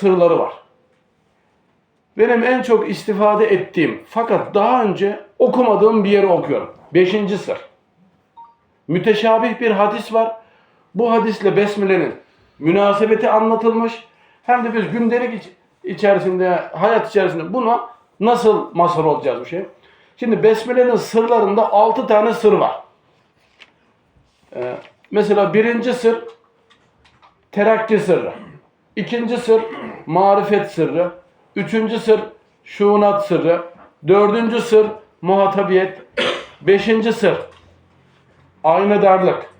sırları var. Benim en çok istifade ettiğim fakat daha önce okumadığım bir yeri okuyorum. Beşinci sır. Müteşabih bir hadis var. Bu hadisle Besmele'nin münasebeti anlatılmış. Hem de biz gündelik iç- içerisinde, hayat içerisinde buna nasıl mazhar olacağız bu şey. Şimdi Besmele'nin sırlarında altı tane sır var. Ee, mesela birinci sır terakki sırrı. İkinci sır marifet sırrı. Üçüncü sır şuunat sırrı. Dördüncü sır muhatabiyet. Beşinci sır aynadarlık.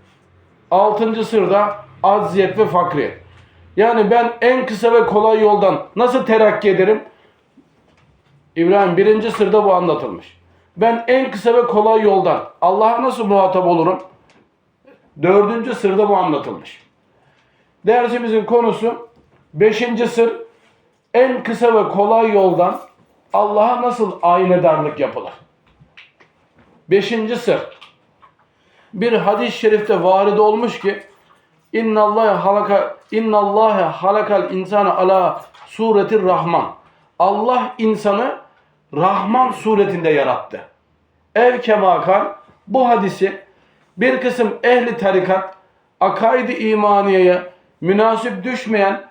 Altıncı sırda acziyet ve fakriyet. Yani ben en kısa ve kolay yoldan nasıl terakki ederim? İbrahim birinci sırda bu anlatılmış. Ben en kısa ve kolay yoldan Allah'a nasıl muhatap olurum? Dördüncü sırda bu anlatılmış. Dersimizin konusu beşinci sır en kısa ve kolay yoldan Allah'a nasıl aynedarlık yapılır? Beşinci sır bir hadis-i şerifte varid olmuş ki İnnallâhe halaka innallâhe halakal insana ala suretir rahman. Allah insanı Rahman suretinde yarattı. Ev kemakal bu hadisi bir kısım ehli tarikat akaidi imaniyeye münasip düşmeyen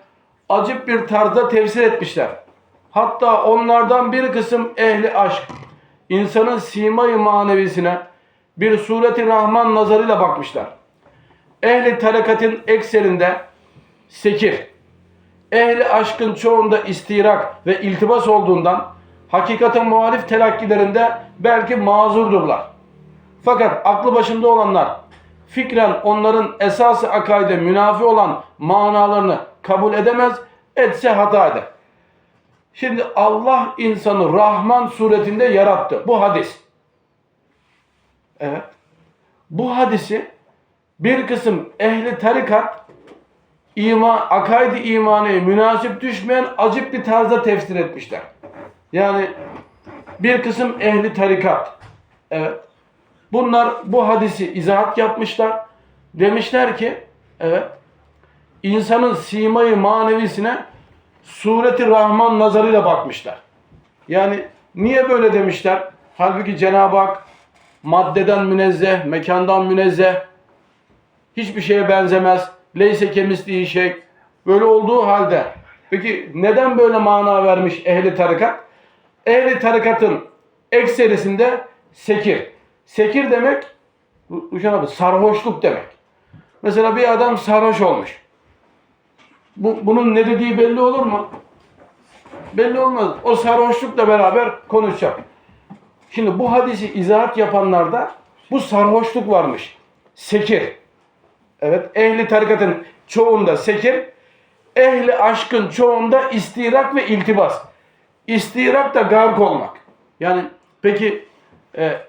acip bir tarzda tefsir etmişler. Hatta onlardan bir kısım ehli aşk insanın sima-i manevisine bir sureti rahman nazarıyla bakmışlar. Ehli tarikatın ekserinde sekir, ehli aşkın çoğunda istirak ve iltibas olduğundan hakikate muhalif telakkilerinde belki mazurdurlar. Fakat aklı başında olanlar fikren onların esası akaide münafi olan manalarını kabul edemez, etse hata eder. Şimdi Allah insanı Rahman suretinde yarattı. Bu hadis. Evet. Bu hadisi bir kısım ehli tarikat iman, akaidi imaneye münasip düşmeyen acip bir tarzda tefsir etmişler. Yani bir kısım ehli tarikat. Evet. Bunlar bu hadisi izahat yapmışlar. Demişler ki evet insanın simayı manevisine sureti rahman nazarıyla bakmışlar. Yani niye böyle demişler? Halbuki Cenab-ı Hak maddeden münezzeh, mekandan münezzeh, hiçbir şeye benzemez. Leyse kemisliği şey. Böyle olduğu halde peki neden böyle mana vermiş ehli tarikat? Ehli tarikatın ekserisinde sekir. Sekir demek Ruşen abi sarhoşluk demek. Mesela bir adam sarhoş olmuş. Bu, bunun ne dediği belli olur mu? Belli olmaz. O sarhoşlukla beraber konuşacak. Şimdi bu hadisi izahat yapanlarda bu sarhoşluk varmış. Sekir. Evet, ehli tarikatın çoğunda sekir, ehli aşkın çoğunda istirak ve iltibas. İstirak da gark olmak. Yani peki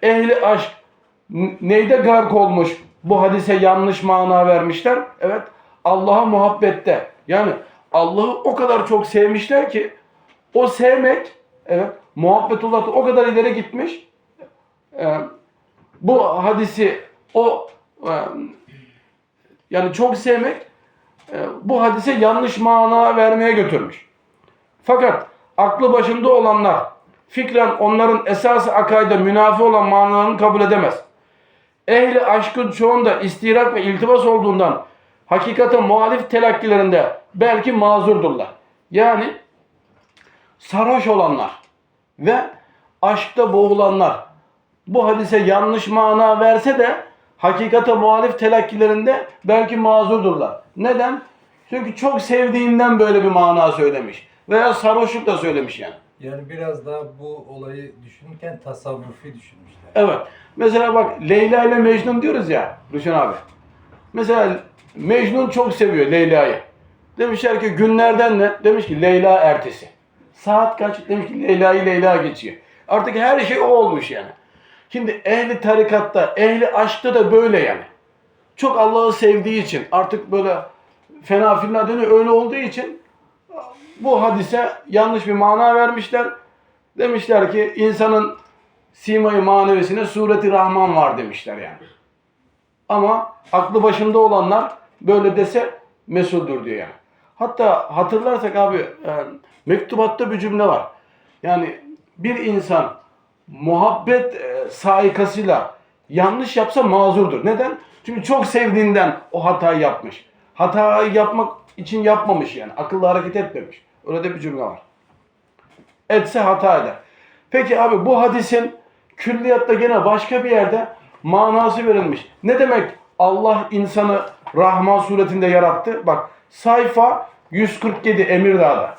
ehli aşk neyde gark olmuş? Bu hadise yanlış mana vermişler. Evet, Allah'a muhabbette. Yani Allah'ı o kadar çok sevmişler ki o sevmek, evet, muhabbetullah o kadar ileri gitmiş. E, bu hadisi o e, yani çok sevmek e, bu hadise yanlış mana vermeye götürmüş. Fakat aklı başında olanlar fikren onların esası akaide münafi olan manalarını kabul edemez. Ehli aşkın çoğunda istirak ve iltibas olduğundan hakikate muhalif telakkilerinde belki mazurdurlar. Yani sarhoş olanlar ve aşkta boğulanlar bu hadise yanlış mana verse de hakikate muhalif telakkilerinde belki mazurdurlar. Neden? Çünkü çok sevdiğinden böyle bir mana söylemiş. Veya sarhoşlukla söylemiş yani. Yani biraz daha bu olayı düşünürken tasavvufi düşünmüşler. Evet. Mesela bak Leyla ile Mecnun diyoruz ya Rüşen abi. Mesela Mecnun çok seviyor Leyla'yı. Demişler ki günlerden ne? Demiş ki Leyla ertesi. Saat kaç? Demiş ki Leyla'yı Leyla geçiyor. Artık her şey o olmuş yani. Şimdi ehli tarikatta, ehli aşkta da böyle yani. Çok Allah'ı sevdiği için artık böyle fena filan dönüyor öyle olduğu için bu hadise yanlış bir mana vermişler. Demişler ki insanın simayı manevisine sureti rahman var demişler yani. Ama aklı başında olanlar böyle dese mesuldür diyor yani. Hatta hatırlarsak abi e, mektubatta bir cümle var. Yani bir insan muhabbet e, saikasıyla yanlış yapsa mazurdur. Neden? Çünkü çok sevdiğinden o hatayı yapmış. Hatayı yapmak için yapmamış yani. Akıllı hareket etmemiş. Öyle de bir cümle var. Etse hata eder. Peki abi bu hadisin külliyatta gene başka bir yerde manası verilmiş. Ne demek Allah insanı Rahman suretinde yarattı? Bak sayfa 147 Emirdağ'da.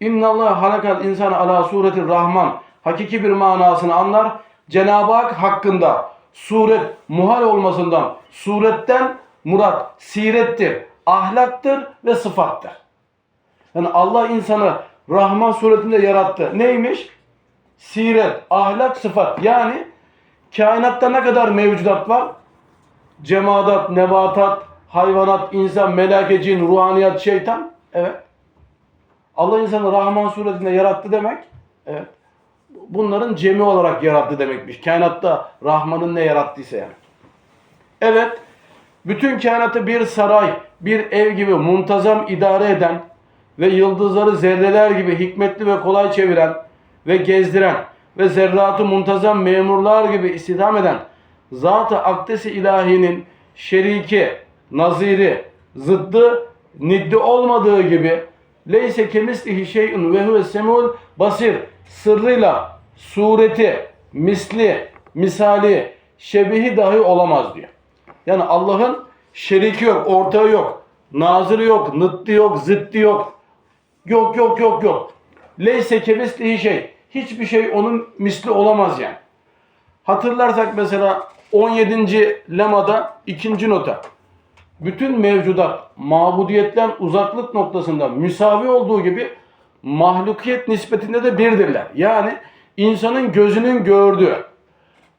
İnna Allah halakal insanı ala sureti Rahman. Hakiki bir manasını anlar. Cenab-ı Hak hakkında suret muhal olmasından suretten murat sirettir, ahlaktır ve sıfattır. Yani Allah insanı Rahman suretinde yarattı. Neymiş? Siret, ahlak, sıfat. Yani kainatta ne kadar mevcudat var? Cemadat, nebatat, hayvanat, insan, meleke, cin, ruhaniyat, şeytan. Evet. Allah insanı Rahman suretinde yarattı demek. Evet. Bunların cemi olarak yarattı demekmiş. Kainatta Rahman'ın ne yarattıysa yani. Evet. Bütün kainatı bir saray, bir ev gibi muntazam idare eden ve yıldızları zerreler gibi hikmetli ve kolay çeviren ve gezdiren ve zerratı muntazam memurlar gibi istihdam eden Zat-ı Akdes-i İlahi'nin şeriki, naziri, zıddı, niddi olmadığı gibi leyse kemislihi şey'un ve huve semul basir sırrıyla sureti, misli, misali, şebihi dahi olamaz diyor. Yani Allah'ın şeriki yok, ortağı yok, nazırı yok, nıttı yok, zıttı yok. Yok yok yok yok. Leyse kemislihi şey. Hiçbir şey onun misli olamaz yani. Hatırlarsak mesela 17. lemada ikinci nota. Bütün mevcudat mabudiyetten uzaklık noktasında müsavi olduğu gibi mahlukiyet nispetinde de birdirler. Yani insanın gözünün gördüğü,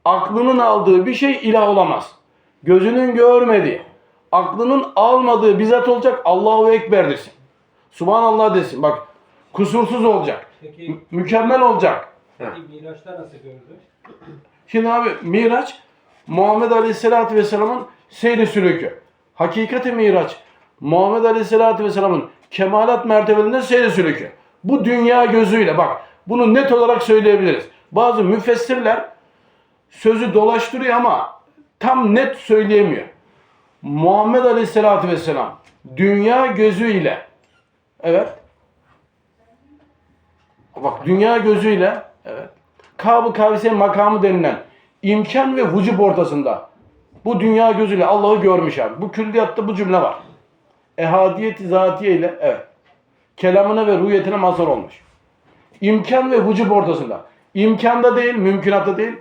aklının aldığı bir şey ilah olamaz. Gözünün görmediği, aklının almadığı bizzat olacak Allahu Ekber desin. Subhanallah desin. Bak kusursuz olacak. Peki, mü- mükemmel olacak. peki Miraç'ta nasıl gördü? Şimdi abi Miraç Muhammed Aleyhisselatü Vesselam'ın seyri sülükü. Hakikati Miraç Muhammed Aleyhisselatü Vesselam'ın kemalat mertebelerinde seyri sülükü. Bu dünya gözüyle bak bunu net olarak söyleyebiliriz. Bazı müfessirler sözü dolaştırıyor ama tam net söyleyemiyor. Muhammed Aleyhisselatü Vesselam dünya gözüyle evet Bak dünya gözüyle evet. Kab-ı Kavseyn makamı denilen imkan ve vücub ortasında bu dünya gözüyle Allah'ı görmüş abi. Bu külliyatta bu cümle var. Ehadiyeti zatiye ile evet. Kelamına ve ruhiyetine mazhar olmuş. İmkan ve vücub ortasında. İmkanda değil, mümkünatta değil,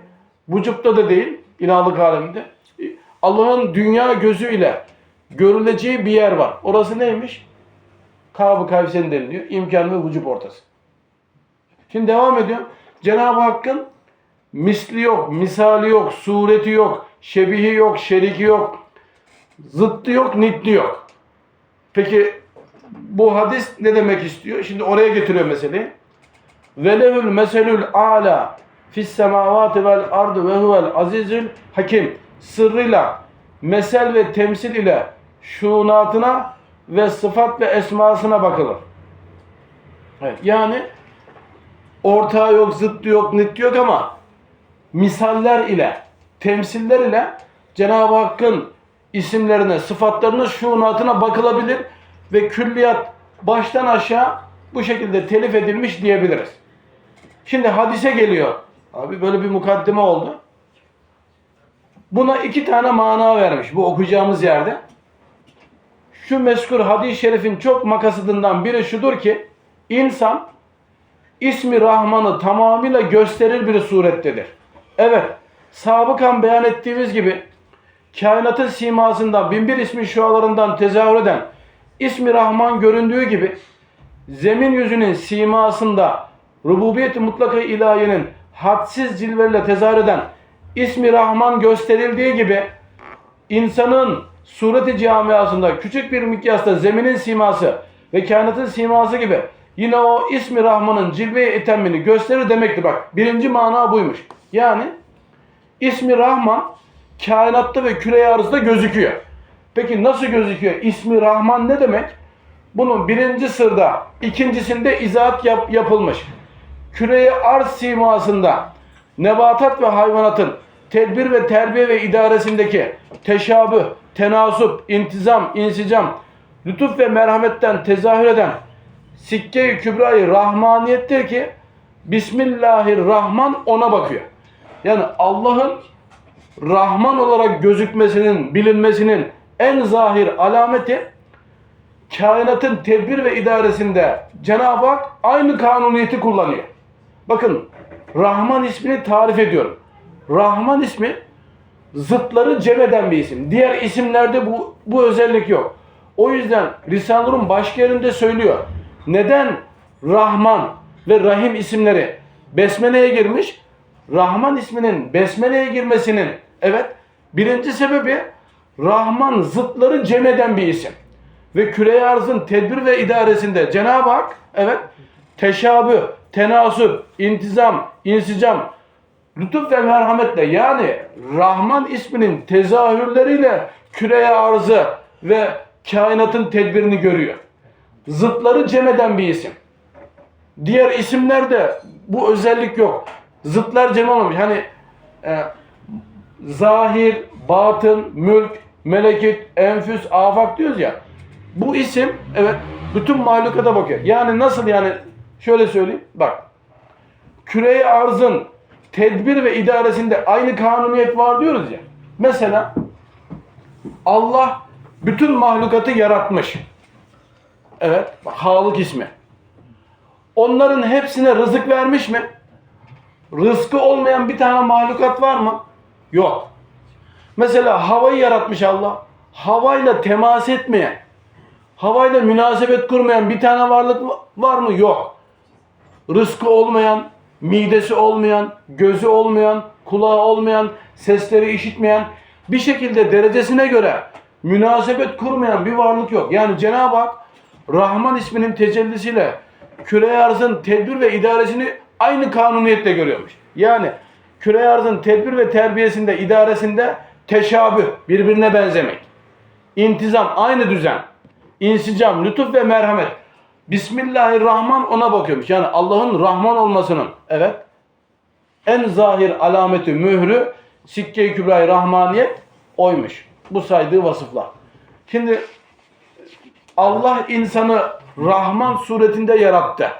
vücubda da değil, ilahlık aleminde. Allah'ın dünya gözüyle görüleceği bir yer var. Orası neymiş? Kab-ı Kavseyn deniliyor. İmkan ve vücub ortası. Şimdi devam ediyorum. Cenab-ı Hakk'ın misli yok, misali yok, sureti yok, şebihi yok, şeriki yok, zıttı yok, nitli yok. Peki bu hadis ne demek istiyor? Şimdi oraya getiriyor meseleyi. Velevül meselül ala fis semavati vel ardı ve huvel azizül hakim. Sırrıyla, mesel ve temsil ile şunatına ve sıfat ve esmasına bakılır. Evet, yani ortağı yok, zıttı yok, nit yok ama misaller ile, temsiller ile Cenab-ı Hakk'ın isimlerine, sıfatlarına, şunatına bakılabilir ve külliyat baştan aşağı bu şekilde telif edilmiş diyebiliriz. Şimdi hadise geliyor. Abi böyle bir mukaddime oldu. Buna iki tane mana vermiş bu okuyacağımız yerde. Şu mezkur hadis-i şerifin çok makasıdından biri şudur ki insan ismi Rahman'ı tamamıyla gösterir bir surettedir. Evet, sabıkan beyan ettiğimiz gibi kainatın simasından binbir ismi şualarından tezahür eden ismi Rahman göründüğü gibi zemin yüzünün simasında rububiyet-i mutlaka ilahiyenin hadsiz cilvelerle tezahür eden ismi Rahman gösterildiği gibi insanın sureti camiasında küçük bir mikyasta zeminin siması ve kainatın siması gibi yine o ismi Rahman'ın cilve-i etemmini gösterir demektir bak. Birinci mana buymuş. Yani İsmi Rahman kainatta ve küre arzda gözüküyor. Peki nasıl gözüküyor? İsmi Rahman ne demek? Bunun birinci sırda, ikincisinde izahat yap- yapılmış. Küre arz simasında nebatat ve hayvanatın tedbir ve terbiye ve idaresindeki teşabüh, tenasup, intizam, insicam, lütuf ve merhametten tezahür eden sikke-i kübrayı rahmaniyettir ki Bismillahirrahman ona bakıyor. Yani Allah'ın Rahman olarak gözükmesinin, bilinmesinin en zahir alameti kainatın tedbir ve idaresinde Cenab-ı Hak aynı kanuniyeti kullanıyor. Bakın Rahman ismini tarif ediyorum. Rahman ismi zıtları cem eden bir isim. Diğer isimlerde bu, bu özellik yok. O yüzden Risale-i başka yerinde söylüyor. Neden Rahman ve Rahim isimleri Besmele'ye girmiş? Rahman isminin Besmele'ye girmesinin evet birinci sebebi Rahman zıtları cem eden bir isim. Ve küre arzın tedbir ve idaresinde Cenab-ı Hak evet teşabüh, tenasüp, intizam, insicam, lütuf ve merhametle yani Rahman isminin tezahürleriyle küreye arzı ve kainatın tedbirini görüyor. Zıtları cem eden bir isim. Diğer isimlerde bu özellik yok. Zıtlar cem olmamış. Hani e, zahir, batın, mülk, melekut, enfüs, afak diyoruz ya. Bu isim evet bütün mahlukata bakıyor. Yani nasıl yani şöyle söyleyeyim bak. Küreye arzın tedbir ve idaresinde aynı kanuniyet var diyoruz ya. Mesela Allah bütün mahlukatı yaratmış. Evet, bak, Halık ismi. Onların hepsine rızık vermiş mi? Rızkı olmayan bir tane mahlukat var mı? Yok. Mesela havayı yaratmış Allah. Havayla temas etmeyen, havayla münasebet kurmayan bir tane varlık var mı? Yok. Rızkı olmayan, midesi olmayan, gözü olmayan, kulağı olmayan, sesleri işitmeyen, bir şekilde derecesine göre münasebet kurmayan bir varlık yok. Yani Cenab-ı Hak Rahman isminin tecellisiyle küre arzın tedbir ve idaresini aynı kanuniyetle görüyormuş. Yani küre arzın tedbir ve terbiyesinde, idaresinde teşabüh, birbirine benzemek. İntizam, aynı düzen. İnsicam, lütuf ve merhamet. Bismillahirrahman ona bakıyormuş. Yani Allah'ın Rahman olmasının, evet, en zahir alameti, mührü, sikke-i kübra-i rahmaniyet oymuş. Bu saydığı vasıflar. Şimdi Allah insanı Rahman suretinde yarattı.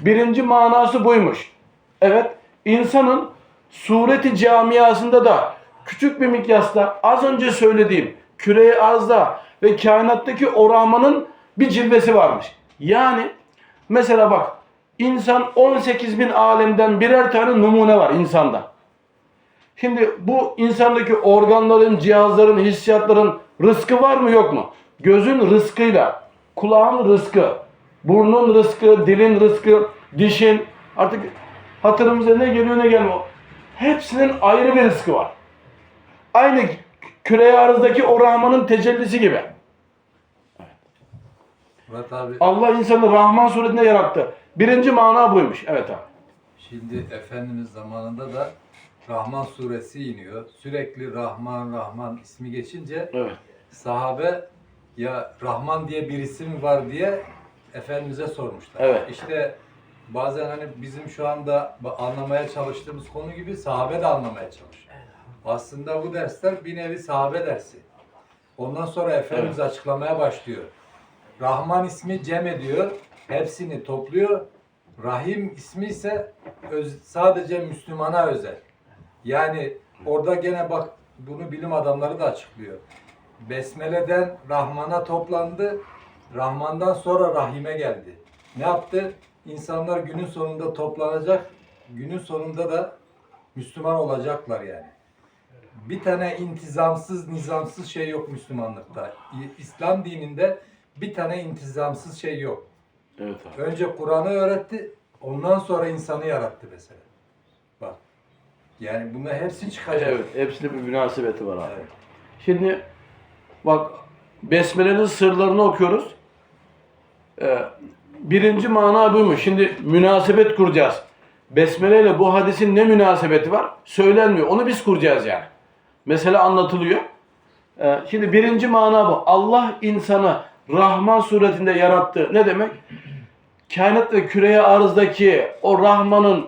Birinci manası buymuş. Evet, insanın sureti camiasında da küçük bir mikyasta az önce söylediğim küre arzda ve kainattaki o bir cilvesi varmış. Yani mesela bak insan 18 bin alemden birer tane numune var insanda. Şimdi bu insandaki organların, cihazların, hissiyatların rızkı var mı yok mu? Gözün rızkıyla, kulağın rızkı, burnun rızkı, dilin rızkı, dişin artık hatırımıza ne geliyor ne gelmiyor. Hepsinin ayrı bir rızkı var. Aynı küre arızdaki o Rahman'ın tecellisi gibi. Murat abi Allah insanı Rahman suretinde yarattı. Birinci mana buymuş. Evet abi. şimdi Efendimiz zamanında da Rahman suresi iniyor. Sürekli Rahman Rahman ismi geçince Evet. sahabe ya Rahman diye bir isim var diye Efendimiz'e sormuşlar. Evet. İşte bazen hani bizim şu anda ba- anlamaya çalıştığımız konu gibi sahabe de anlamaya çalışıyor. Aslında bu dersler bir nevi sahabe dersi. Ondan sonra Efendimiz açıklamaya başlıyor. Rahman ismi cem ediyor. Hepsini topluyor. Rahim ismi ise öz- sadece Müslümana özel. Yani orada gene bak bunu bilim adamları da açıklıyor. Besmele'den Rahman'a toplandı. Rahman'dan sonra Rahim'e geldi. Ne yaptı? İnsanlar günün sonunda toplanacak. Günün sonunda da Müslüman olacaklar yani. Bir tane intizamsız, nizamsız şey yok Müslümanlıkta. İslam dininde bir tane intizamsız şey yok. Evet abi. Önce Kur'an'ı öğretti, ondan sonra insanı yarattı mesela. Bak. Yani bunlar hepsi çıkacak. Evet. Hepsinin bir münasebeti var abi. Evet. Şimdi bak Besmele'nin sırlarını okuyoruz. Ee, birinci mana buymuş. Şimdi münasebet kuracağız. Besmele ile bu hadisin ne münasebeti var? Söylenmiyor. Onu biz kuracağız yani. Mesele anlatılıyor. Ee, şimdi birinci mana bu. Allah insanı Rahman suretinde yarattı. Ne demek? Kainat ve küreye arızdaki o Rahman'ın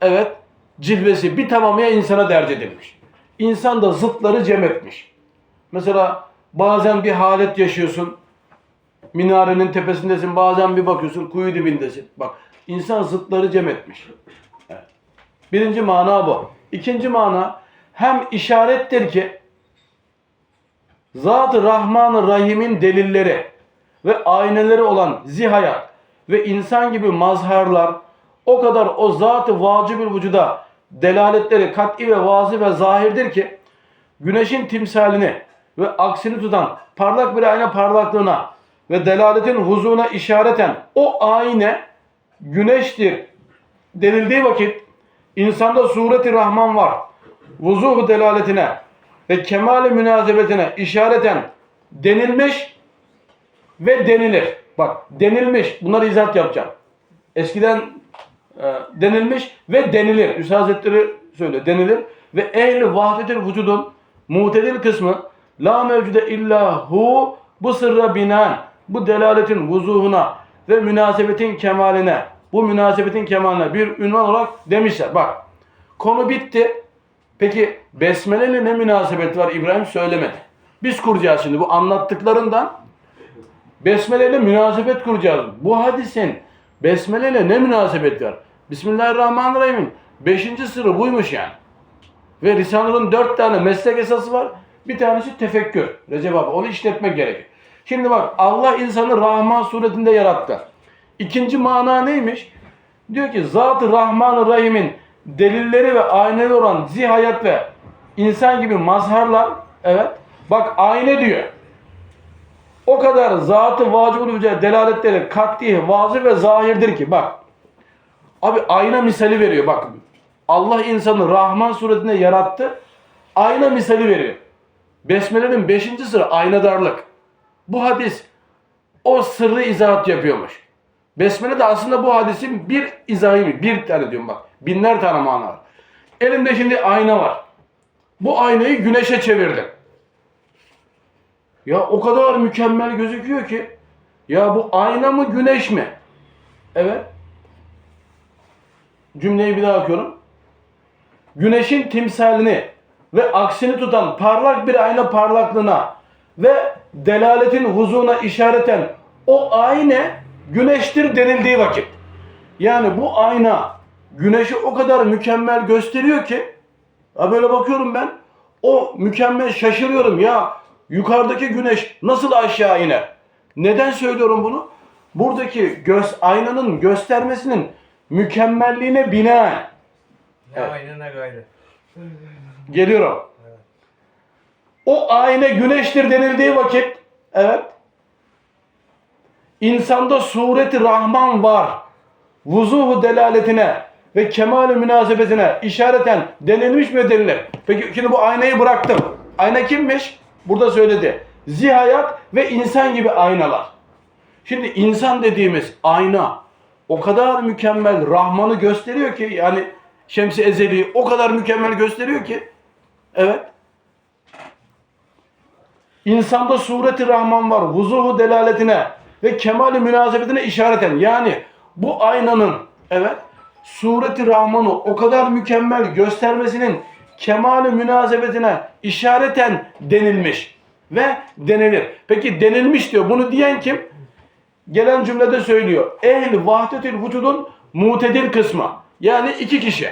evet cilvesi bir tamamıya insana derc edilmiş. İnsan da zıtları cem etmiş. Mesela bazen bir halet yaşıyorsun. Minarenin tepesindesin. Bazen bir bakıyorsun kuyu dibindesin. Bak insan zıtları cem etmiş. Evet. Birinci mana bu. İkinci mana hem işarettir ki Zat-ı Rahman-ı Rahim'in delilleri ve ayneleri olan zihayat ve insan gibi mazharlar o kadar o zat-ı vacibül vücuda delaletleri kat'i ve vazi ve zahirdir ki güneşin timsalini ve aksini tutan parlak bir ayna parlaklığına ve delaletin huzuruna işareten o ayne güneştir denildiği vakit insanda sureti rahman var. Vuzuhu delaletine ve kemale münasebetine işareten denilmiş ve denilir. Bak denilmiş. Bunları izahat yapacağım. Eskiden e, denilmiş ve denilir. Üstad Hazretleri söylüyor. Denilir. Ve ehli vahdetil vücudun mutedil kısmı la mevcude illa hu bu sırra binaen bu delaletin vuzuhuna ve münasebetin kemaline bu münasebetin kemaline bir ünvan olarak demişler. Bak konu bitti. Peki Besmele ile ne münasebet var İbrahim söylemedi. Biz kuracağız şimdi bu anlattıklarından Besmele ile münasebet kuracağız. Bu hadisin Besmele ile ne münasebet var? Bismillahirrahmanirrahim'in 5. sırrı buymuş yani. Ve Risale'nin dört tane meslek esası var. Bir tanesi tefekkür. Recep abi onu işletmek gerekir. Şimdi bak Allah insanı Rahman suretinde yarattı. İkinci mana neymiş? Diyor ki Zat-ı Rahman-ı Rahim'in delilleri ve ayneleri olan zihayat ve insan gibi mazharlar evet bak ayne diyor. O kadar zatı vacibul vücuda delaletleri kat'i, vazı ve zahirdir ki bak. Abi ayna misali veriyor bak. Allah insanı Rahman suretinde yarattı. Ayna misali veriyor. Besmele'nin 5. sırrı aynadarlık. Bu hadis o sırrı izahat yapıyormuş. Besmele de aslında bu hadisin bir izahı, bir tane diyorum bak. Binler tane mana var. Elimde şimdi ayna var. Bu aynayı güneşe çevirdim. Ya o kadar mükemmel gözüküyor ki. Ya bu ayna mı güneş mi? Evet. Cümleyi bir daha okuyorum. Güneşin timsalini ve aksini tutan parlak bir ayna parlaklığına ve delaletin huzuruna işareten o ayna güneştir denildiği vakit. Yani bu ayna güneşi o kadar mükemmel gösteriyor ki ha böyle bakıyorum ben o mükemmel şaşırıyorum ya yukarıdaki güneş nasıl aşağı iner? Neden söylüyorum bunu? Buradaki göz aynanın göstermesinin mükemmelliğine binaen Ne aynı ne gayrı. Geliyorum. O ayna güneştir denildiği vakit evet insanda sureti rahman var. Vuzuhu delaletine ve kemal münasebetine işareten denilmiş mi denilir? Peki şimdi bu aynayı bıraktım. Ayna kimmiş? Burada söyledi. Zihayat ve insan gibi aynalar. Şimdi insan dediğimiz ayna o kadar mükemmel Rahman'ı gösteriyor ki yani Şems-i Ezeli o kadar mükemmel gösteriyor ki evet İnsanda sureti Rahman var. Vuzuhu delaletine ve kemali münasebetine işareten. Yani bu aynanın evet sureti Rahman'ı o kadar mükemmel göstermesinin kemali münasebetine işareten denilmiş ve denilir. Peki denilmiş diyor. Bunu diyen kim? Gelen cümlede söylüyor. Ehl vahdetül vücudun mutedil kısmı. Yani iki kişi.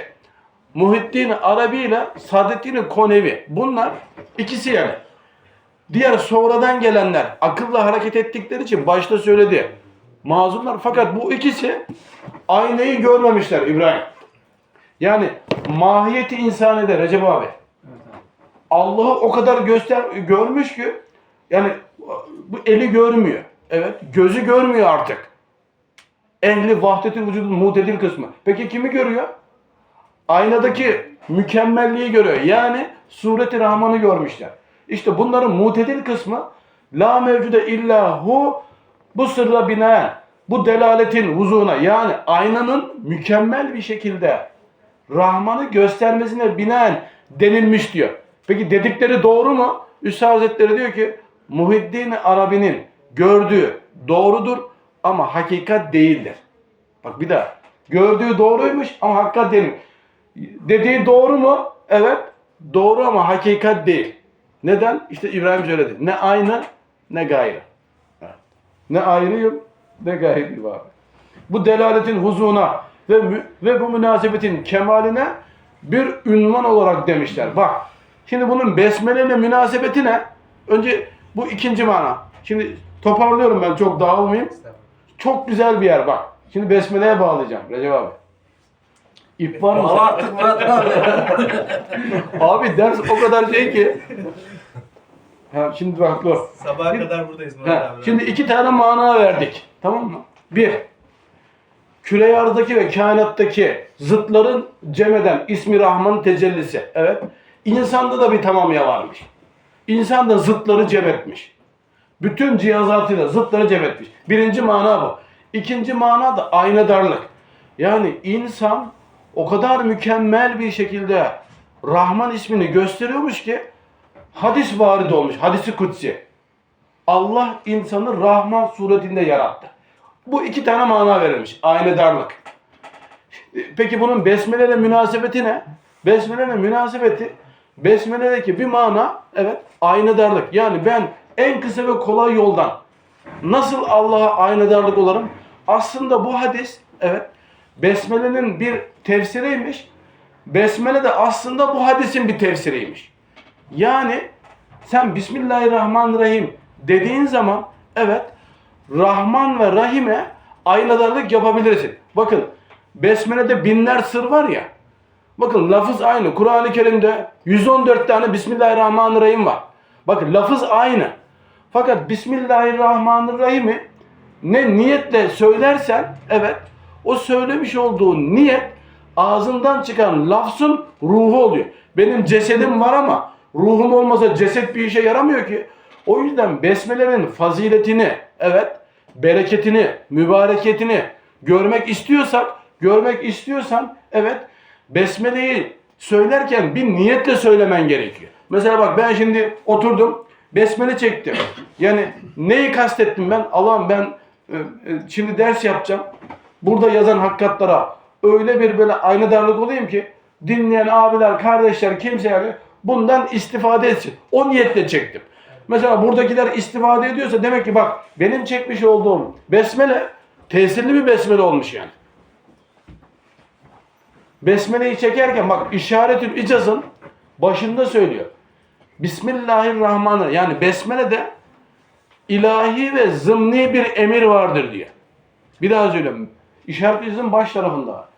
Muhittin Arabi ile Saadettin Konevi. Bunlar ikisi yani. Diğer sonradan gelenler akılla hareket ettikleri için başta söyledi. Mazurlar fakat bu ikisi aynayı görmemişler İbrahim. Yani mahiyeti insaniyeде Recep abi. Allah'ı o kadar göster görmüş ki yani bu eli görmüyor. Evet, gözü görmüyor artık. Ehli vahdetül vücudun mutedil kısmı. Peki kimi görüyor? Aynadaki mükemmelliği görüyor. Yani sureti Rahman'ı görmüşler. İşte bunların mutedil kısmı la mevcude illa hu bu sırra binaen bu delaletin huzuruna yani aynanın mükemmel bir şekilde Rahman'ı göstermesine binaen denilmiş diyor. Peki dedikleri doğru mu? Üstad Hazretleri diyor ki Muhiddin Arabi'nin gördüğü doğrudur ama hakikat değildir. Bak bir daha. Gördüğü doğruymuş ama hakikat değil. Dediği doğru mu? Evet. Doğru ama hakikat değil. Neden? İşte İbrahim söyledi. Ne aynı ne gayrı. Ne ayrıyım ne gayrıyım abi. Bu delaletin huzuna ve ve bu münasebetin kemaline bir ünvan olarak demişler. Bak. Şimdi bunun besmele ile münasebeti ne? Önce bu ikinci mana. Şimdi toparlıyorum ben çok dağılmayayım. Çok güzel bir yer bak. Şimdi besmeleye bağlayacağım Recep abi. İp var mı? Valla artık Murat abi. Abi ders o kadar şey ki. Ha, şimdi bak dur. Sabaha kadar buradayız Murat abi. şimdi iki tane mana verdik. Tamam mı? Bir, küre arzdaki ve kainattaki zıtların cem eden ismi Rahman tecellisi. Evet. İnsanda da bir tamamya varmış. İnsan da zıtları cem etmiş. Bütün cihazatıyla zıtları cem etmiş. Birinci mana bu. İkinci mana da aynadarlık. Yani insan o kadar mükemmel bir şekilde Rahman ismini gösteriyormuş ki hadis varid olmuş. Hadisi kutsi. Allah insanı Rahman suretinde yarattı. Bu iki tane mana verilmiş. Aynedarlık. Peki bunun besmele ile münasebeti ne? Besmele ile münasebeti besmeledeki bir mana evet aynedarlık. Yani ben en kısa ve kolay yoldan nasıl Allah'a aynedarlık olarım? Aslında bu hadis evet besmelenin bir tefsiriymiş. Besmele de aslında bu hadisin bir tefsiriymiş. Yani sen Bismillahirrahmanirrahim dediğin zaman evet Rahman ve Rahim'e aynadarlık yapabilirsin. Bakın Besmele'de binler sır var ya. Bakın lafız aynı. Kur'an-ı Kerim'de 114 tane Bismillahirrahmanirrahim var. Bakın lafız aynı. Fakat Bismillahirrahmanirrahim'i ne niyetle söylersen evet o söylemiş olduğun niyet ağzından çıkan lafzın ruhu oluyor. Benim cesedim var ama ruhum olmasa ceset bir işe yaramıyor ki. O yüzden besmelenin faziletini, evet, bereketini, mübareketini görmek istiyorsak, görmek istiyorsan, evet, besmeleyi söylerken bir niyetle söylemen gerekiyor. Mesela bak ben şimdi oturdum, besmele çektim. Yani neyi kastettim ben? Allah'ım ben e, e, şimdi ders yapacağım. Burada yazan hakikatlara öyle bir böyle aynadarlık olayım ki dinleyen abiler, kardeşler, kimse yani bundan istifade etsin. O niyetle çektim. Mesela buradakiler istifade ediyorsa demek ki bak benim çekmiş olduğum besmele tesirli bir besmele olmuş yani. Besmeleyi çekerken bak işaretül icazın başında söylüyor. Bismillahirrahmanirrahim. Yani besmele de ilahi ve zımni bir emir vardır diyor. Bir daha söylüyorum. İşaret icazın baş tarafında.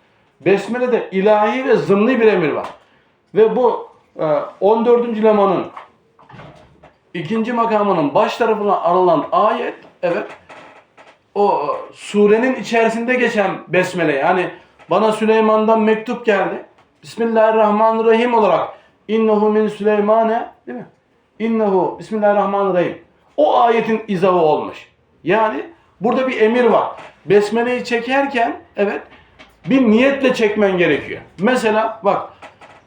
Besmele'de ilahi ve zımni bir emir var. Ve bu 14. lemanın ikinci makamının baş tarafına alınan ayet evet o e, surenin içerisinde geçen besmele yani bana Süleyman'dan mektup geldi. Bismillahirrahmanirrahim olarak innehu min Süleymane değil mi? İnnehu Bismillahirrahmanirrahim. O ayetin izahı olmuş. Yani burada bir emir var. Besmele'yi çekerken evet bir niyetle çekmen gerekiyor. Mesela bak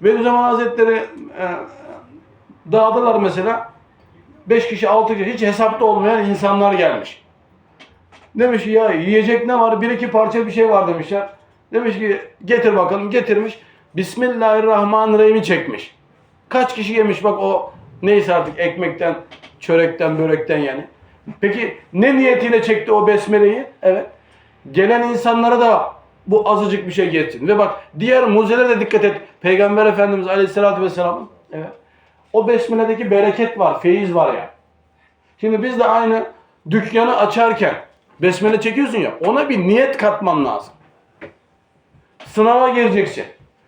Bediüzzaman Hazretleri e, dağdalar mesela 5 kişi 6 kişi hiç hesapta olmayan insanlar gelmiş. Demiş ki ya yiyecek ne var? Bir iki parça bir şey var demişler. Demiş ki getir bakalım getirmiş. Bismillahirrahmanirrahim'i çekmiş. Kaç kişi yemiş bak o neyse artık ekmekten, çörekten, börekten yani. Peki ne niyetiyle çekti o besmeleyi? Evet. Gelen insanlara da bu azıcık bir şey geçsin. Ve bak diğer mucizelere de dikkat et. Peygamber Efendimiz Aleyhisselatü Vesselam evet. O besmeledeki bereket var, feyiz var ya. Şimdi biz de aynı dükkanı açarken besmele çekiyorsun ya ona bir niyet katman lazım. Sınava gireceksin.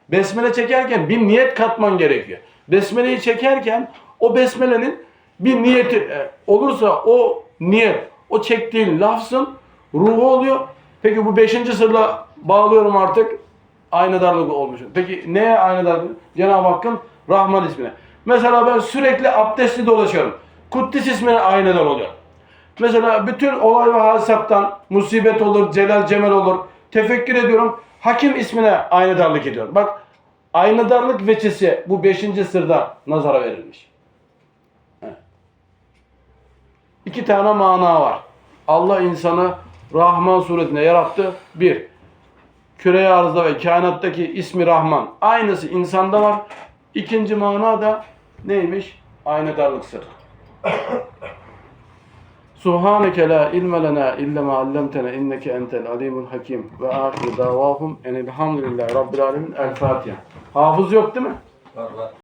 Besmele çekerken bir niyet katman gerekiyor. Besmeleyi çekerken o besmelenin bir niyeti e, olursa o niyet, o çektiğin lafzın ruhu oluyor. Peki bu beşinci sırla bağlıyorum artık. Aynadarlık olmuş. Peki neye aynadarlık? Cenab-ı Hakk'ın Rahman ismine. Mesela ben sürekli abdestli dolaşıyorum. Kuddis ismine aynadar oluyorum. Mesela bütün olay ve hadisattan musibet olur, celal cemel olur. Tefekkür ediyorum. Hakim ismine aynadarlık ediyorum. Bak aynadarlık veçesi bu beşinci sırda nazara verilmiş. İki tane mana var. Allah insanı Rahman suretinde yarattı. Bir, küre arzda ve kainattaki ismi Rahman. Aynısı insanda var. İkinci mana da neymiş? Aynadarlık sırrı. Subhaneke la ilme lena illa ma allamtena inneke entel alimul hakim ve ahiru davahum enelhamdülillahi rabbil alemin. El Fatiha. Hafız yok değil mi? Var var.